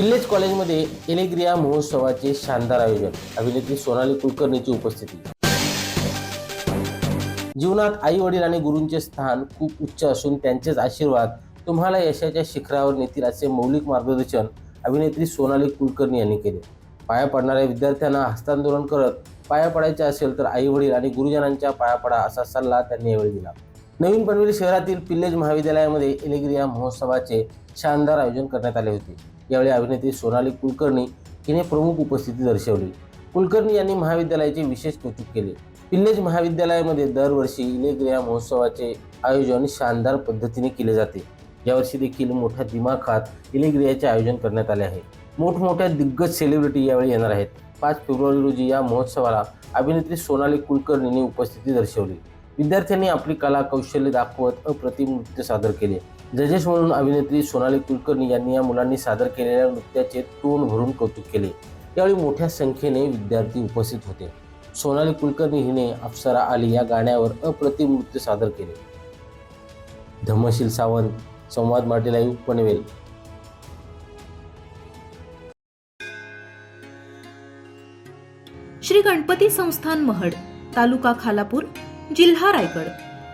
पिल्लेज कॉलेजमध्ये एलेग्रिया महोत्सवाचे शानदार आयोजन. अभिनेत्री सोनाली कुलकर्णीची उपस्थिती. जीवनात आई वडील आणि गुरूंचे स्थान खूप उच्च असून त्यांचेच आशीर्वाद तुम्हाला यशाच्या शिखरावर नेतील असे मौलिक मार्गदर्शन अभिनेत्री सोनाली कुलकर्णी यांनी केले. पाया पडणाऱ्या विद्यार्थ्यांना हस्तांदोलन करत पाया पडायचे असेल तर आई वडील आणि गुरुजनांच्या पाया पडा असा सल्ला त्यांनी यावेळी दिला. नवीन पनवेल शहरातील पिल्लेज महाविद्यालयामध्ये एलेग्रिया महोत्सवाचे शानदार आयोजन करण्यात आले होते. यावेळी अभिनेत्री सोनाली कुलकर्णी हिने प्रमुख उपस्थिती दर्शवली. कुलकर्णी यांनी महाविद्यालयाचे विशेष कौतुक केले. पिल्लेज महाविद्यालयामध्ये दरवर्षी इलेग्रिया महोत्सवाचे आयोजन शानदार पद्धतीने केले जाते. यावर्षी देखील मोठ्या दिमाखात इलेग्रियाचे आयोजन करण्यात आले आहे. मोठमोठ्या दिग्गज सेलिब्रिटी यावेळी येणार आहेत. पाच फेब्रुवारी रोजी या महोत्सवाला अभिनेत्री सोनाली कुलकर्णीने उपस्थिती दर्शवली. विद्यार्थ्यांनी आपली कला कौशल्य दाखवत अप्रतिम नृत्य सादर केले. जजेस म्हणून अभिनेत्री सोनाली कुलकर्णी यांनी या मुलांनी सादर केलेल्या नृत्याचे तोंड भरून कौतुक केले. यावेळी मोठ्या संख्येने विद्यार्थी उपस्थित होते. सोनाली कुलकर्णी हिने अप्सरा आली या गाण्यावर अप्रतिम नृत्य सादर केले. धम्मशील सावंत संवाद माटे लाईव्ह पनवेल. श्री गणपती संस्थान महड तालुका खालापूर जिल्हा रायगड.